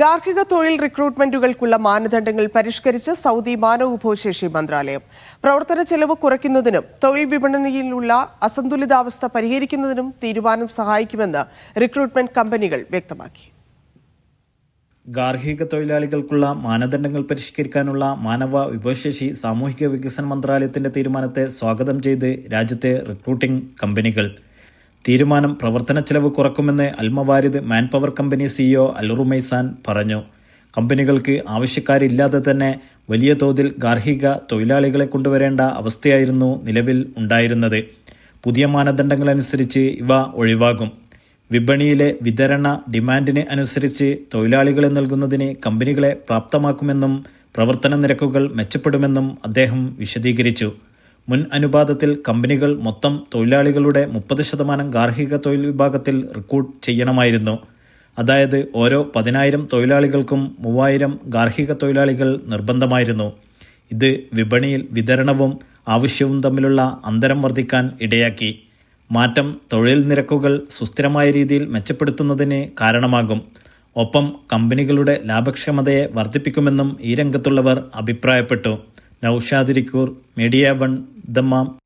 ഗാർഹിക തൊഴിൽ റിക്രൂട്ട്മെന്റുകൾക്കുള്ള മാനദണ്ഡങ്ങൾ പരിഷ്കരിച്ച് സൗദി മാനവവിഭവശേഷി മന്ത്രാലയം. പ്രവർത്തന ചെലവ് കുറയ്ക്കുന്നതിനും തൊഴിൽ വിപണനയിലുള്ള അസന്തുലിതാവസ്ഥ പരിഹരിക്കുന്നതിനും തീരുമാനം സഹായിക്കുമെന്ന് റിക്രൂട്ട്മെന്റ് കമ്പനികൾ വ്യക്തമാക്കി. ഗാർഹിക തൊഴിലാളികൾക്കുള്ള മാനദണ്ഡങ്ങൾ പരിഷ്കരിക്കാനുള്ള മാനവ വിഭവശേഷി സാമൂഹിക വികസന മന്ത്രാലയത്തിന്റെ തീരുമാനത്തെ സ്വാഗതം ചെയ്ത് രാജ്യത്തെ റിക്രൂട്ടിംഗ് കമ്പനികൾ. തീരുമാനം പ്രവർത്തന ചെലവ് കുറക്കുമെന്ന് Almawarid manpower company CEO Alrumaizan പറഞ്ഞു. കമ്പനികൾക്ക് ആവശ്യക്കാരില്ലാതെ തന്നെ വലിയ തോതിൽ ഗാർഹിക തൊഴിലാളികളെ കൊണ്ടുവരേണ്ട അവസ്ഥയായിരുന്നു നിലവിൽ ഉണ്ടായിരുന്നത്. പുതിയ മാനദണ്ഡങ്ങളനുസരിച്ച് ഇവ ഒഴിവാകും. വിപണിയിലെ വിതരണ ഡിമാൻഡിന് അനുസരിച്ച് തൊഴിലാളികളെ നൽകുന്നതിന് കമ്പനികളെ പ്രാപ്തമാക്കുമെന്നും പ്രവർത്തന നിരക്കുകൾ മെച്ചപ്പെടുമെന്നും അദ്ദേഹം വിശദീകരിച്ചു. മുൻ അനുപാതത്തിൽ കമ്പനികൾ മൊത്തം തൊഴിലാളികളുടെ മുപ്പത് ശതമാനം ഗാർഹിക തൊഴിൽ വിഭാഗത്തിൽ റിക്രൂട്ട് ചെയ്യണമായിരുന്നു. അതായത് ഓരോ പതിനായിരം തൊഴിലാളികൾക്കും മൂവായിരം ഗാർഹിക തൊഴിലാളികൾ നിർബന്ധമായിരുന്നു. ഇത് വിപണിയിൽ വിതരണവും ആവശ്യവും തമ്മിലുള്ള അന്തരം വർദ്ധിക്കാൻ ഇടയാക്കി. മാറ്റം തൊഴിൽ നിരക്കുകൾ സുസ്ഥിരമായ രീതിയിൽ മെച്ചപ്പെടുത്തുന്നതിന് കാരണമാകും. ഒപ്പം കമ്പനികളുടെ ലാഭക്ഷമതയെ വർദ്ധിപ്പിക്കുമെന്നും ഈ രംഗത്തുള്ളവർ അഭിപ്രായപ്പെട്ടു. Noushad Irikkur media one the mom